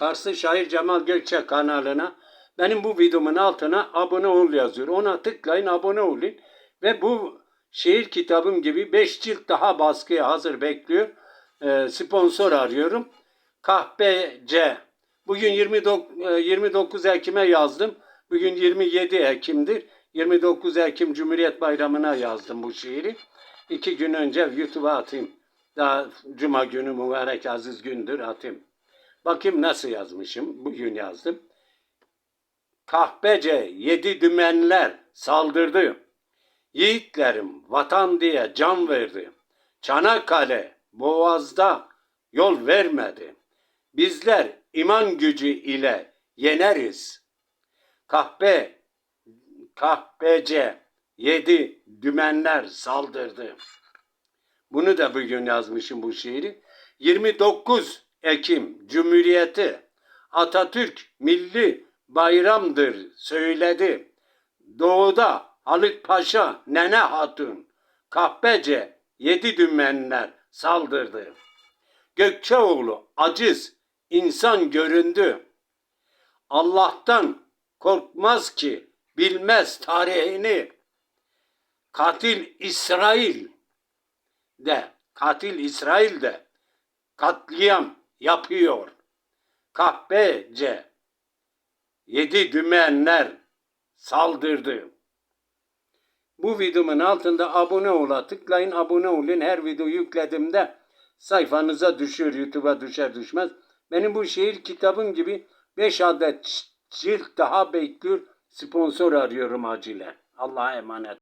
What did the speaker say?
Farslı şair Cemal Gökçe kanalına benim bu videomun altına abone ol yazıyor. Ona tıklayın abone olun. Ve bu şiir kitabım gibi 5 cilt daha baskıya hazır bekliyor. Ee, sponsor arıyorum. Kahpece. Bugün 29, e, 29 Ekim'e yazdım. Bugün 27 Ekim'dir. 29 Ekim Cumhuriyet Bayramı'na yazdım bu şiiri. İki gün önce YouTube'a atayım. Daha Cuma günü mübarek aziz gündür atayım. Bakayım nasıl yazmışım. Bugün yazdım. Kahpece yedi dümenler saldırdı. Yiğitlerim vatan diye can verdi. Çanakkale boğazda yol vermedi. Bizler iman gücü ile yeneriz. Kahpe, kahpece yedi dümenler saldırdı. Bunu da bugün yazmışım bu şiiri. 29 Ekim Cumhuriyeti Atatürk milli bayramdır söyledi. Doğuda Halit Paşa, Nene Hatun, Kahpece, Yedi Dümenler saldırdı. Gökçeoğlu aciz insan göründü. Allah'tan korkmaz ki bilmez tarihini. Katil İsrail de, katil İsrail de katliam yapıyor. Kahpece yedi dümenler saldırdı. Bu videomun altında abone ola tıklayın abone olun. Her video yüklediğimde sayfanıza düşür YouTube'a düşer düşmez. Benim bu şiir kitabım gibi 5 adet cilt daha bekliyor. Sponsor arıyorum acilen. Allah'a emanet.